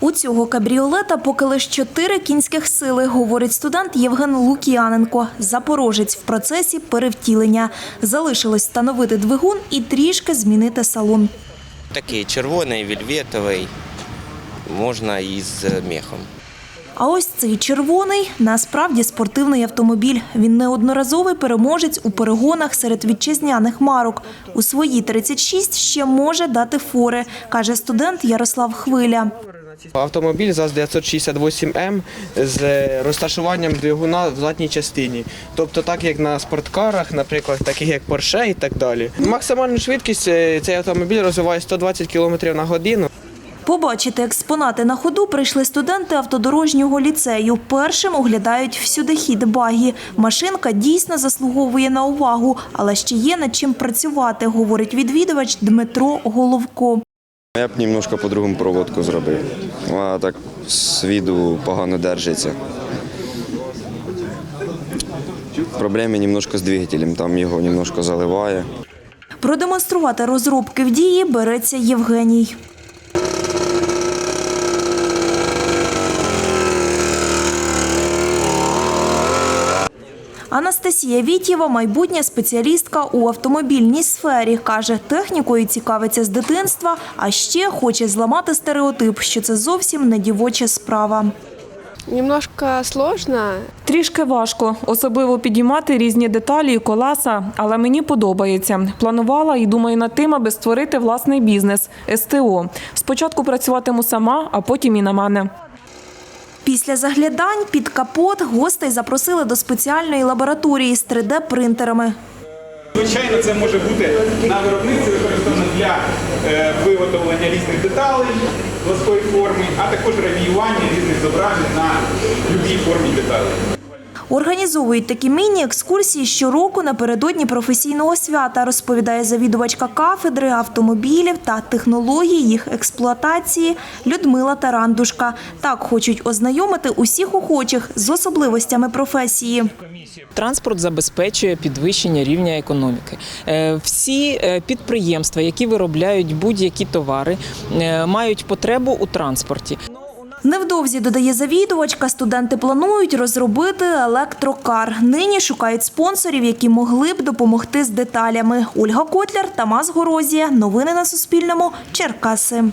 У цього кабріолета поки лише чотири кінських сили, говорить студент Євген Лук'яненко. Запорожець в процесі перевтілення. Залишилось встановити двигун і трішки змінити салон. Такий червоний, вільветовий, можна із мехом. А ось цей червоний насправді спортивний автомобіль. Він неодноразовий переможець у перегонах серед вітчизняних марок. У свої 36 ще може дати фори, каже студент Ярослав Хвиля. Автомобіль ЗАЗ 968М з розташуванням двигуна в задній частині. Тобто, так як на спорткарах, наприклад, таких як Porsche і так далі. Максимальну швидкість е, цей автомобіль розвиває 120 км на годину. Побачити експонати на ходу прийшли студенти автодорожнього ліцею. Першим оглядають всюдихід багі. Машинка дійсно заслуговує на увагу, але ще є над чим працювати, говорить відвідувач Дмитро Головко. Я б немножко по-другому проводку зробив. А так з віду погано держиться. Проблеми немножко з двигателем, там його немножко заливає. Продемонструвати розробки в дії береться Євгеній. Анастасія Вітєва – майбутня спеціалістка у автомобільній сфері. Каже, технікою цікавиться з дитинства, а ще хоче зламати стереотип, що це зовсім не дівоча справа. Немножко сложно. Трішки важко, особливо підіймати різні деталі і колеса, але мені подобається. Планувала і думаю над тим, аби створити власний бізнес СТО. Спочатку працюватиму сама, а потім і на мене. Після заглядань під капот гостей запросили до спеціальної лабораторії з 3D-принтерами. Звичайно, це може бути на виробництві використано для е, виготовлення різних деталей плоскої форми, а також радіювання різних зображень на будь-якій формі деталей. Організовують такі міні-екскурсії щороку напередодні професійного свята, розповідає завідувачка кафедри автомобілів та технологій їх експлуатації Людмила Тарандушка. Так хочуть ознайомити усіх охочих з особливостями професії. Транспорт забезпечує підвищення рівня економіки. Е, Всі е, підприємства, які виробляють будь-які товари, е, мають потребу у транспорті. Невдовзі, додає завідувачка, студенти планують розробити електрокар. Нині шукають спонсорів, які могли б допомогти з деталями. Ольга Котляр, Тамас Горозія. Новини на Суспільному. Черкаси.